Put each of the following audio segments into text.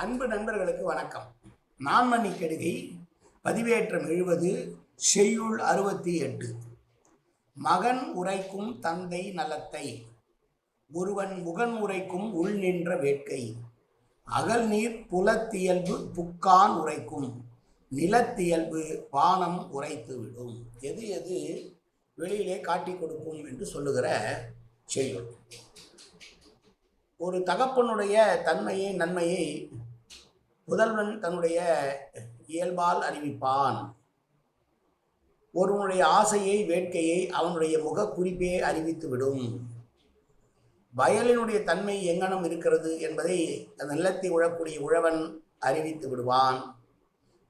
அன்பு நண்பர்களுக்கு வணக்கம். நான் மணி பதிவேற்றம் எழுபது செய்யுள் அறுபத்தி எட்டு. மகன் உரைக்கும் தந்தை நலத்தை ஒருவன் முகன் உரைக்கும் உள் நின்ற வேட்கை. அகல் நீர் புலத்தியல்பு புக்கான் உரைக்கும் நிலத்தியல்பு வானம் உரைத்துவிடும் எது எது வெளியிலே காட்டிக் கொடுக்கும் என்று சொல்லுகிற செய்யுள் ஒரு தகப்பனுடைய தன்மையை நன்மையை முதல்வன் தன்னுடைய இயல்பால் அறிவிப்பான். ஒருவனுடைய ஆசையை வேட்கையை அவனுடைய முக குறிப்பே அறிவித்துவிடும். வயலினுடைய தன்மை எங்கனம் இருக்கிறது என்பதை அந்த நிலத்தை உழக்கூடிய உழவன் அறிவித்து விடுவான்.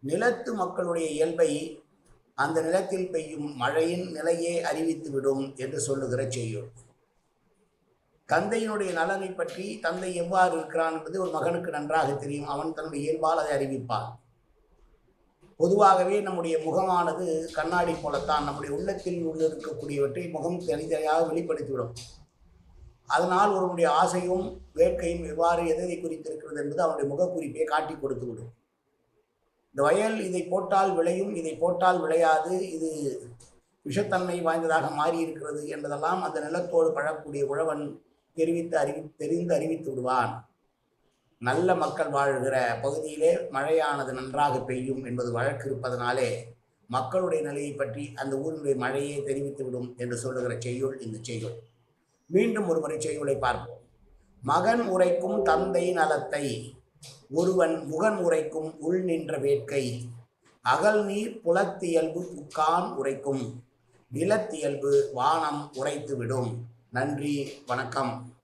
நிலத்து மக்களுடைய இயல்பை அந்த நிலத்தில் பெய்யும் மழையின் நிலையே அறிவித்துவிடும் என்று சொல்லுகிற செய்யுள். தந்தையினுடைய நலனை பற்றி தந்தை எவ்வாறு இருக்கிறான் என்பது ஒரு மகனுக்கு நன்றாக தெரியும். அவன் தன்னுடைய இயல்பால் அதை அறிவிப்பான். பொதுவாகவே நம்முடைய முகமானது கண்ணாடி போலத்தான். நம்முடைய உள்ளத்தில் உள்ள இருக்கக்கூடியவற்றை முகம் தனித்தனியாக வெளிப்படுத்திவிடும். அதனால் ஒருவனுடைய ஆசையும் வேட்கையும் எவ்வாறு எதை குறித்திருக்கிறது என்பது அவனுடைய முகக்குறிப்பை காட்டி கொடுத்து விடும் இந்த வயல் இதை போட்டால் விளையும் இதை போட்டால் விளையாது இது விஷத்தன்மை வாய்ந்ததாக மாறி இருக்கிறது என்பதெல்லாம் அந்த நிலத்தோடு பழக்கூடிய உழவன் தெரிவித்து அறிவி தெரிந்து அறிவித்து விடுவான். நல்ல மக்கள் வாழ்கிற பகுதியிலே மழையானது நன்றாக பெய்யும் என்பது வழக்கு இருப்பதனாலே மக்களுடைய நிலையை பற்றி அந்த ஊரினுடைய மழையை தெரிவித்துவிடும் என்று சொல்லுகிற செய்யுள் இந்த செய்யுள். மீண்டும் ஒருமுறை செய்யுளை பார்ப்போம். மகன் உரைக்கும் தந்தை நலத்தை ஒருவன் முகன் உரைக்கும் உள் நின்ற வேட்கை அகல் நீர் புலத்தியல்பு புக்கான் உரைக்கும் நிலத்தியல்பு வானம் உரைத்துவிடும் நன்றி வணக்கம்.